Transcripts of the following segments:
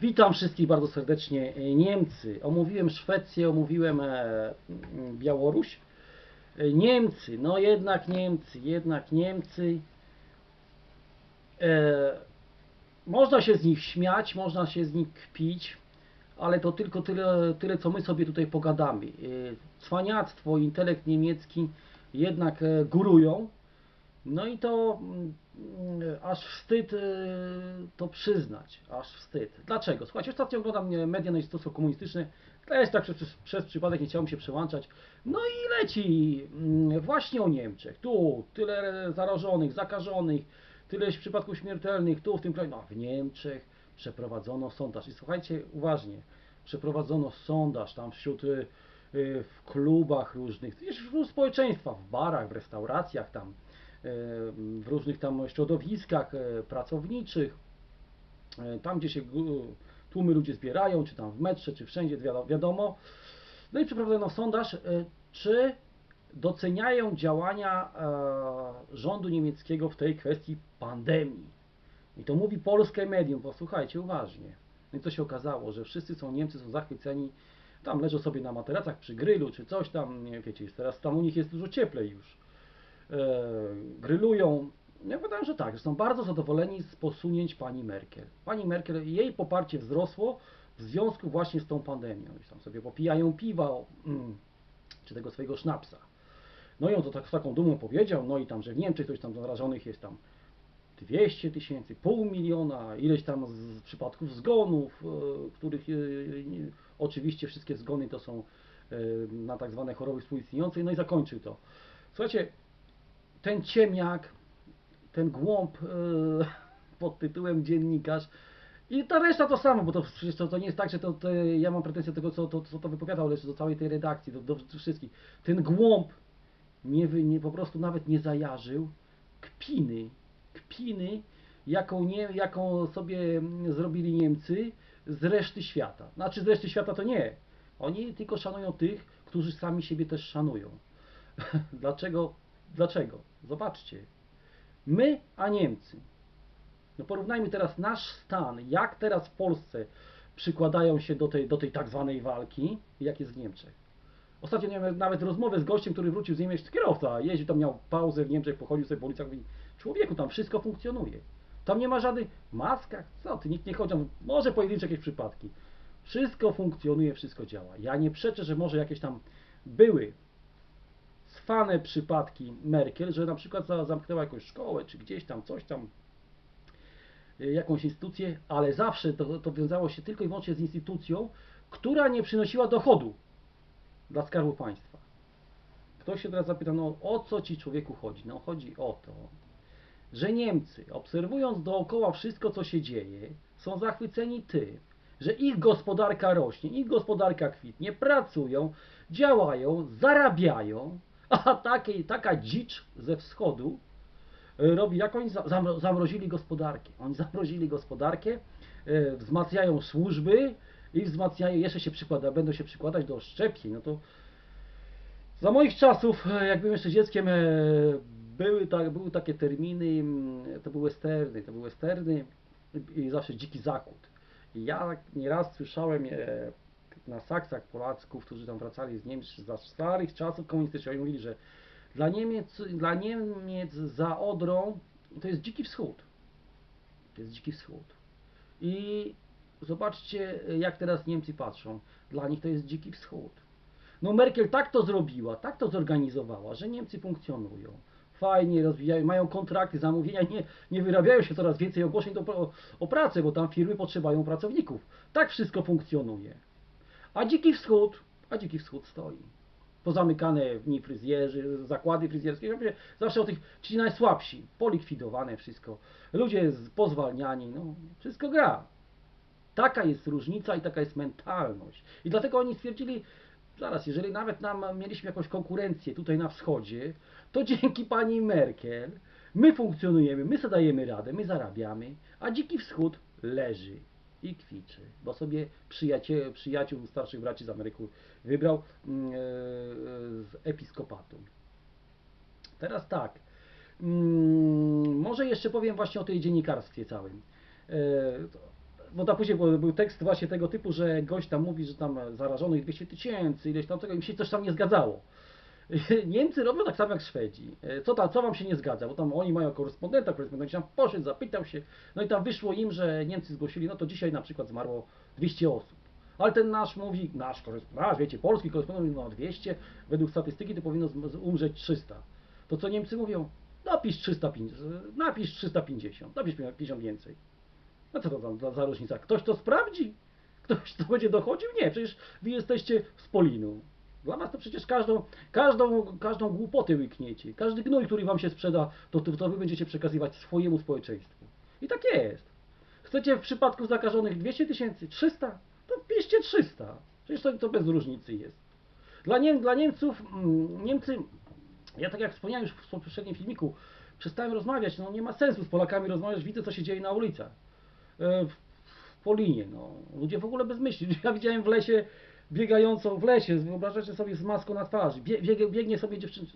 Witam wszystkich bardzo serdecznie. E, Niemcy. Omówiłem Szwecję, omówiłem e, Białoruś. E, Niemcy, no jednak Niemcy, jednak Niemcy. Można się z nich śmiać, można się z nich kpić, ale to tylko tyle, tyle co my sobie tutaj pogadamy. Cwaniactwo, intelekt niemiecki jednak górują. No i to aż wstyd e, to przyznać, aż wstyd. Dlaczego? Słuchajcie, ostatnio oglądam e, media naistostwo komunistyczne, też tak przez, przez przypadek nie chciałem się przełączać. No i leci mm, właśnie o Niemczech. Tu tyle zarażonych, zakażonych, tyleś przypadków śmiertelnych, tu w tym kraju. No, w Niemczech przeprowadzono sondaż. I słuchajcie uważnie, przeprowadzono sondaż tam wśród y, w klubach różnych, też wśród społeczeństwa, w barach, w restauracjach tam, w różnych tam środowiskach y, pracowniczych, y, tam gdzie się tłumy ludzie zbierają, czy tam w metrze, czy wszędzie, wiadomo. No i przeprowadzono sondaż, y, czy doceniają działania e, rządu niemieckiego w tej kwestii pandemii. I to mówi polskie medium, posłuchajcie uważnie. No i co się okazało, że wszyscy są Niemcy, są zachwyceni, tam leżą sobie na materacach przy grylu, czy coś tam, nie wiecie, teraz tam u nich jest dużo cieplej już. E, grylują. Ja powiem, że tak, że są bardzo zadowoleni z posunięć pani Merkel. Pani Merkel, jej poparcie wzrosło w związku właśnie z tą pandemią. I tam sobie popijają piwa, mm, czy tego swojego sznapsa. No i on to tak z taką dumą powiedział, no i tam, że w Niemczech coś tam zarażonych jest tam 200 tysięcy, pół miliona, ileś tam z przypadków zgonów, e, których e, oczywiście wszystkie zgony to są na tak zwane choroby współistniejące, no i zakończył to. Słuchajcie, ten ciemniak, ten głąb e, pod tytułem dziennikarz i ta reszta to samo, bo to przecież to, to nie jest tak, że to, to ja mam pretensje do tego, co to, co to wypowiadał, lecz do całej tej redakcji, do, do wszystkich. Ten głąb nie, nie po prostu nawet nie zajarzył kpiny, kpiny, jaką, nie, jaką sobie mm, zrobili Niemcy z reszty świata. Znaczy z reszty świata to nie. Oni tylko szanują tych, którzy sami siebie też szanują. Dlaczego? Dlaczego? Zobaczcie. My, a Niemcy. No porównajmy teraz nasz stan, jak teraz w Polsce przykładają się do tej, do tej tak zwanej walki, jak jest w Niemczech. Ostatnio miałem nawet rozmowę z gościem, który wrócił z Niemiec, kierowca, jeździł tam, miał pauzę w Niemczech, pochodził sobie po ulicach, mówi, człowieku, tam wszystko funkcjonuje. Tam nie ma żadnych maskach, co ty, nikt nie chodzi, może pojedyncze jakieś przypadki. Wszystko funkcjonuje, wszystko działa. Ja nie przeczę, że może jakieś tam były cwane przypadki Merkel, że na przykład za- zamknęła jakąś szkołę, czy gdzieś tam, coś tam, y, jakąś instytucję, ale zawsze to, to wiązało się tylko i wyłącznie z instytucją, która nie przynosiła dochodu dla Skarbu Państwa. Ktoś się teraz zapyta, no o co ci człowieku chodzi? No chodzi o to, że Niemcy, obserwując dookoła wszystko, co się dzieje, są zachwyceni tym, że ich gospodarka rośnie, ich gospodarka kwitnie, pracują, działają, zarabiają, a takiej, taka dzicz ze wschodu e, robi, jak oni za- zamro- zamrozili gospodarkę. Oni zamrozili gospodarkę, e, wzmacniają służby i wzmacniają, jeszcze się przykłada, będą się przykładać do szczepień. No to za moich czasów, e, jak byłem jeszcze dzieckiem, były, tak, były takie terminy, mm, to były westerny, to były westerny i zawsze dziki zachód. I ja nieraz słyszałem na saksach Polaków, którzy tam wracali z Niemiec za starych czasów komunistycznych, oni mówili, że dla Niemiec, dla Niemiec za Odrą to jest dziki wschód. To jest dziki wschód. I zobaczcie, jak teraz Niemcy patrzą. Dla nich to jest dziki wschód. No Merkel tak to zrobiła, tak to zorganizowała, że Niemcy funkcjonują. Fajnie rozwijają, mają kontrakty, zamówienia, nie, nie wyrabiają się coraz więcej ogłoszeń do, o, o pracę, bo tam firmy potrzebują pracowników. Tak wszystko funkcjonuje. A dziki wschód, a dziki wschód stoi. Pozamykane w niej fryzjerzy, zakłady fryzjerskie, zawsze o tych, ci najsłabsi, polikwidowane wszystko. Ludzie pozwalniani, no, wszystko gra. Taka jest różnica i taka jest mentalność. I dlatego oni stwierdzili, zaraz, jeżeli nawet nam mieliśmy jakąś konkurencję tutaj na wschodzie, to dzięki pani Merkel my funkcjonujemy, my sobie dajemy radę, my zarabiamy, a dziki wschód leży i kwiczy, bo sobie przyjaciół starszych braci z Ameryki wybrał mm, e, z episkopatu. Teraz tak, mm, może jeszcze powiem właśnie o tej dziennikarstwie całym. E, bo tam później był tekst właśnie tego typu, że gość tam mówi, że tam zarażonych 200 tysięcy, ileś tam tego, im się coś tam nie zgadzało. Niemcy robią tak samo jak Szwedzi. E, Co, tam, co wam się nie zgadza? Bo tam oni mają korespondenta, korespondent tam poszedł, zapytał się, no i tam wyszło im, że Niemcy zgłosili, no to dzisiaj na przykład zmarło 200 osób. Ale ten nasz mówi, nasz korespondent, wiecie, polski korespondent mówi, no 200, według statystyki to powinno umrzeć 300. To co Niemcy mówią? Napisz 350, napisz 350, napisz 50 więcej. No co to tam za, za różnica? Ktoś to sprawdzi? Ktoś to będzie dochodził? Nie, przecież wy jesteście z Polinu. Dla was to przecież każdą, każdą, każdą głupotę łykniecie. Każdy gnój, który wam się sprzeda, to, to, to wy będziecie przekazywać swojemu społeczeństwu. I tak jest. Chcecie w przypadku zakażonych 200 tysięcy, 300? To wpiszcie 300. Przecież to, to bez różnicy jest. Dla, Niem, dla Niemców, mm, Niemcy, ja tak jak wspomniałem już w poprzednim filmiku, przestałem rozmawiać, no nie ma sensu z Polakami rozmawiać, widzę co się dzieje na ulicach. E, w Polinie, no. Ludzie w ogóle bez myśli. Ja widziałem w lesie, biegającą w lesie, wyobrażacie sobie z maską na twarzy, Bie, biegnie, biegnie sobie dziewczyn,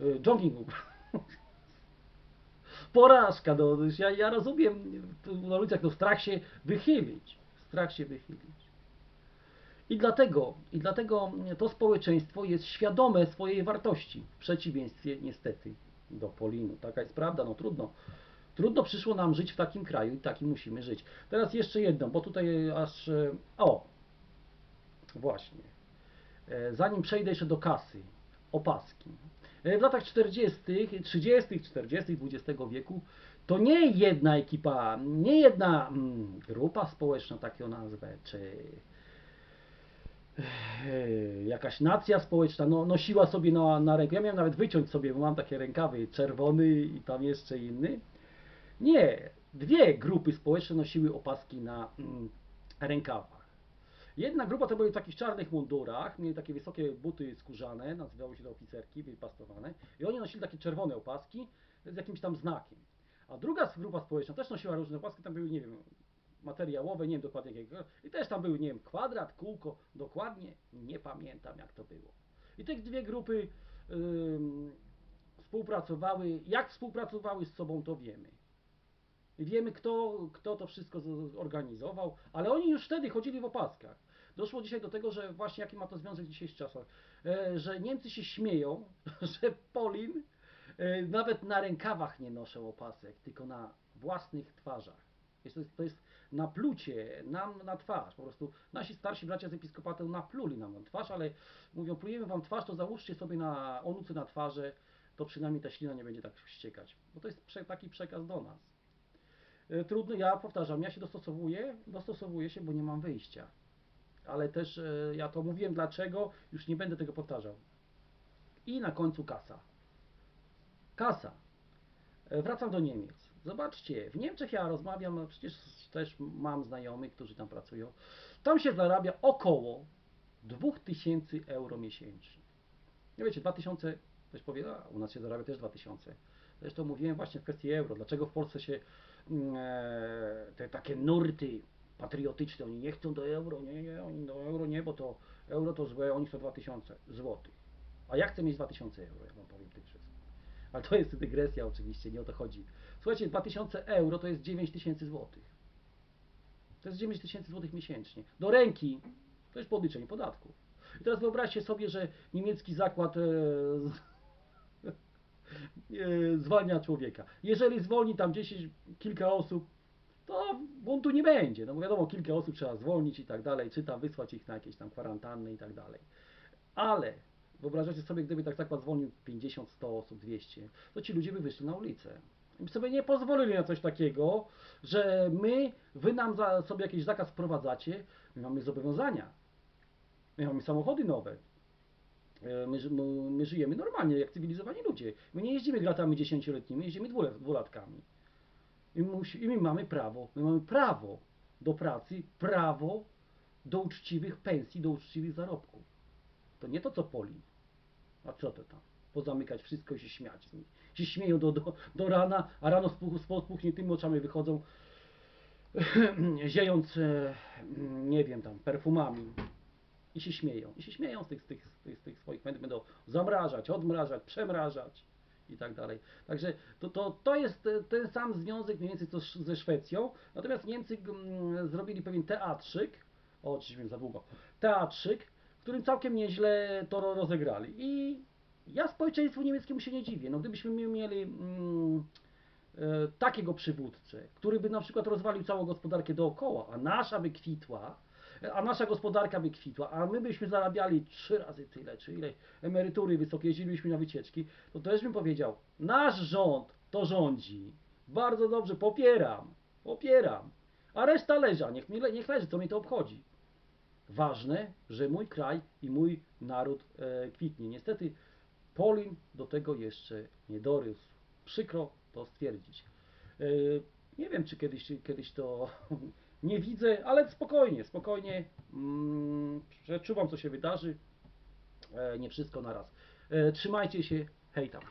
e, jogging. Porażka, no. Ja, ja rozumiem, na ulicach no strach się wychylić. Strach się wychylić. I dlatego, I dlatego to społeczeństwo jest świadome swojej wartości, w przeciwieństwie niestety do Polinu. Taka jest prawda, no trudno. Trudno przyszło nam żyć w takim kraju i takim musimy żyć. Teraz jeszcze jedno, bo tutaj aż... e, O! Właśnie. E, Zanim przejdę jeszcze do kasy, opaski. E, W latach 40., 30., 40., XX wieku to nie jedna ekipa, nie jedna mm, grupa społeczna, tak ją nazwę, czy e, jakaś nacja społeczna no, nosiła sobie na, na ręku. Ja miałem nawet wyciąć sobie, bo mam takie rękawy, czerwony i tam jeszcze inny. Nie, dwie grupy społeczne nosiły opaski na mm, rękawach. Jedna grupa to były w takich czarnych mundurach, mieli takie wysokie buty skórzane, nazywały się to oficerki, wypastowane i oni nosili takie czerwone opaski z jakimś tam znakiem. A druga grupa społeczna też nosiła różne opaski, tam były, nie wiem, materiałowe, nie wiem dokładnie jakiego, i też tam były, nie wiem, kwadrat, kółko, dokładnie nie pamiętam jak to było. I te dwie grupy ym, współpracowały, jak współpracowały z sobą to wiemy. Wiemy, kto, kto to wszystko zorganizował, ale oni już wtedy chodzili w opaskach. Doszło dzisiaj do tego, że właśnie jaki ma to związek w dzisiejszych czasach, e, że Niemcy się śmieją, że Polin e, nawet na rękawach nie noszą opasek, tylko na własnych twarzach. To, jest, to jest naplucie nam na twarz. Po prostu nasi starsi bracia z episkopatu napluli nam na twarz, ale mówią, plujemy wam twarz, to załóżcie sobie na onucy na twarzy, to przynajmniej ta ślina nie będzie tak ściekać. Bo to jest taki przekaz do nas. E, Trudno, ja powtarzam, ja się dostosowuję, dostosowuję się, bo nie mam wyjścia. Ale też e, ja to mówiłem dlaczego, już nie będę tego powtarzał. I na końcu kasa. Kasa. E, Wracam do Niemiec. Zobaczcie, w Niemczech ja rozmawiam, no przecież też mam znajomych, którzy tam pracują. Tam się zarabia około 2000 euro miesięcznie. Nie wiecie, 2000, ktoś powie, a u nas się zarabia też 2000. Zresztą mówiłem właśnie w kwestii euro. Dlaczego w Polsce się te takie nurty patriotyczne, oni nie chcą do euro, nie, nie, oni do euro nie, bo to euro to złe, oni chcą 2000 złotych. A ja chcę mieć 2000 euro, ja wam powiem tym wszystkim. Ale to jest dygresja oczywiście, nie o to chodzi. Słuchajcie, 2000 euro to jest 9000 złotych. To jest 9000 złotych miesięcznie. Do ręki to jest po odliczeniu podatków. I teraz wyobraźcie sobie, że niemiecki zakład e, e, zwalnia człowieka. Jeżeli zwolni tam 10, kilka osób, to buntu nie będzie. No bo wiadomo, kilka osób trzeba zwolnić i tak dalej, czy tam wysłać ich na jakieś tam kwarantanny i tak dalej. Ale wyobrażacie sobie, gdyby tak zakład zwolnił 50, 100 osób, 200, to ci ludzie by wyszli na ulicę. I by sobie nie pozwolili na coś takiego, że my, wy nam za, sobie jakiś zakaz wprowadzacie, my mamy zobowiązania. My mamy samochody nowe. E, My, my, my żyjemy normalnie, jak cywilizowani ludzie. My nie jeździmy gratami dziesięcioletnimi, jeździmy dwulatkami. I, musi, I my mamy prawo, my mamy prawo do pracy, prawo do uczciwych pensji, do uczciwych zarobków. To nie to, co Poli. A co to tam? Pozamykać wszystko i się śmiać z nich. Się śmieją do, do, do rana, a rano z z spuchniętymi oczami wychodzą, ziejąc, e, nie wiem, tam, perfumami. I się śmieją. I się śmieją z tych, z tych, z tych, z tych swoich. Będą zamrażać, odmrażać, przemrażać. i tak dalej. Także to, to, to jest e, ten sam związek mniej więcej co ze Szwecją, natomiast Niemcy zrobili pewien teatrzyk, o, oczywiście za długo, teatrzyk, którym całkiem nieźle to ro- rozegrali i ja społeczeństwu niemieckiemu się nie dziwię, no gdybyśmy mi- mieli mm, e, takiego przywódcę, który by na przykład rozwalił całą gospodarkę dookoła, a nasza by kwitła, a nasza gospodarka by kwitła, a my byśmy zarabiali trzy razy tyle, czy ile emerytury wysokie, jeździlibyśmy na wycieczki, to też bym powiedział, nasz rząd to rządzi. Bardzo dobrze, popieram, popieram. A reszta leża, niech, mi niech leży, co mnie to obchodzi. Ważne, że mój kraj i mój naród e, kwitnie. Niestety Polin do tego jeszcze nie dorósł. Przykro to stwierdzić. E, nie wiem, czy kiedyś, kiedyś to nie widzę, ale spokojnie, spokojnie. Mm, przeczuwam, co się wydarzy. E, nie wszystko naraz. E, trzymajcie się. Hej tam.